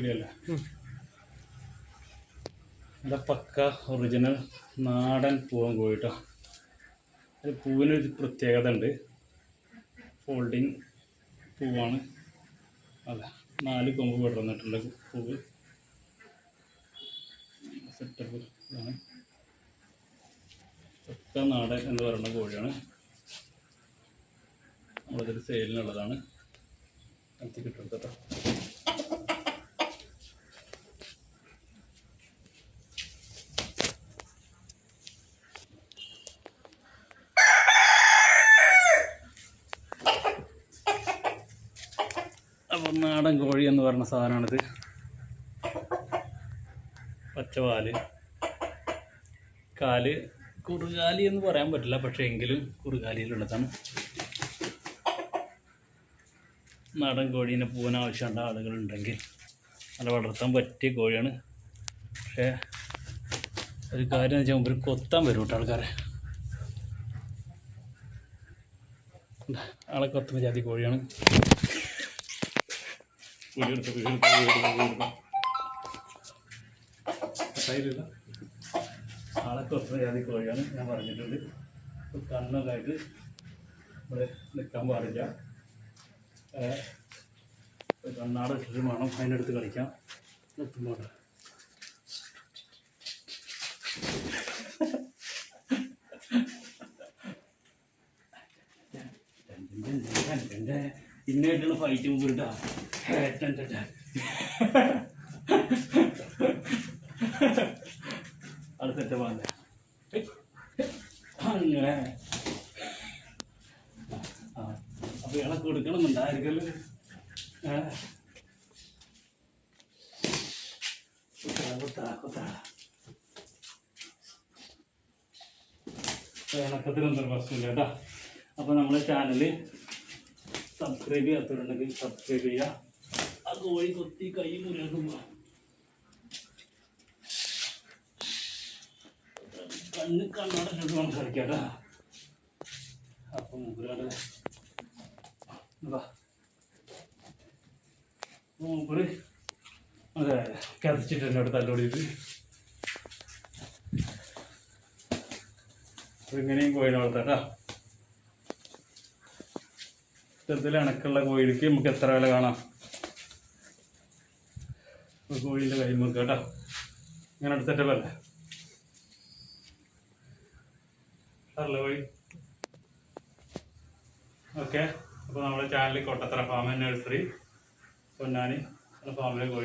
പിടിയല്ല ഇത് പക്ക ഒറിജിനൽ നാടൻ പൂവൻ കോഴിട്ടോ അത് പൂവിനൊരു പ്രത്യേകത ഉണ്ട്. ഫോൾഡിങ് പൂവാണ്. അതെ നാല് കൊമ്പ് വിടർന്നിട്ടുള്ള പൂവ്. സെറ്റപ്പ് ഇതാണ്. പക്ക നാടൻ എന്ന് പറയുന്ന കോഴിയാണ്. നമ്മളതൊരു സെയിലിനുള്ളതാണ് എത്തി നാടൻ കോഴി എന്ന് പറയുന്ന സാധനമാണിത് പച്ചവാൽ. കാൽ കുറുകാലി എന്ന് പറയാൻ പറ്റില്ല പക്ഷേ എങ്കിലും കുറുകാലിയിലുള്ളതാണ്. നാടൻ കോഴീനെ പോകാൻ ആവശ്യമുണ്ട് ആളുകളുണ്ടെങ്കിൽ നല്ല വളർത്താൻ പറ്റിയ കോഴിയാണ്. പക്ഷേ ഒരു കാര്യം എന്ന് വെച്ചാൽ മുമ്പിൽ കൊത്താൻ വരും കേട്ടോ ആൾക്കാരെ. ആളെ കൊത്തുന്ന ജാതി കോഴിയാണ്. ആളെ കുറച്ച് ജാതി കോഴിയാണ് ഞാൻ പറഞ്ഞിട്ടുണ്ട് കണ്ണൊക്കെ ഇവിടെ നിൽക്കാൻ പാടില്ല കണ്ണാട് ഇട്ടിട്ട് വേണം അതിനടുത്ത് കളിക്കാം നിർത്തുമ്പോൾ ഇന്നായിട്ടുള്ള ഫൈറ്റ് മുമ്പിട്ടാ അത് സെറ്റപ്പാണ് അങ്ങനെ. അപ്പൊ ഇയാളെ കൊടുക്കണമെന്നുണ്ടായിരിക്കല്ലോ ഇണക്കത്തിനൊന്നും പ്രശ്നമില്ല കേട്ടോ. അപ്പോൾ നമ്മളെ ചാനൽ സബ്സ്ക്രൈബ് ചെയ്യാത്തവരുണ്ടെങ്കിൽ സബ്സ്ക്രൈബ് ചെയ്യുക ആ കോഴി കൊത്തി കൈ മുറിയാക്കുമ്പോ കണ്ണ് കണ്ണടച്ചിട്ട് സംസാരിക്കാം കേട്ടോ അപ്പം മൂപ്പരാട് മൂപ്പര് അതെ കരച്ചിട്ട് എന്നോട് തല്ലോടിയിട്ട് അപ്പൊ ഇങ്ങനെയും കോഴിനെ വളർത്താം ചെറുതിൽ അണക്കുള്ള കോഴിക്ക് നമുക്ക് എത്ര വില കാണാം? കോഴിന്റെ കയ്യിൽ കൈ മുറുക്കുക കേട്ടോ. ഇങ്ങനെ അടുത്തിട്ട് വില കോഴി? ഓക്കെ. അപ്പോൾ നമ്മുടെ ചാനലിൽ കൊട്ടത്തറ ഫാമ നഴ്സറി പൊന്നാനി ഫാമിലെ കോഴി.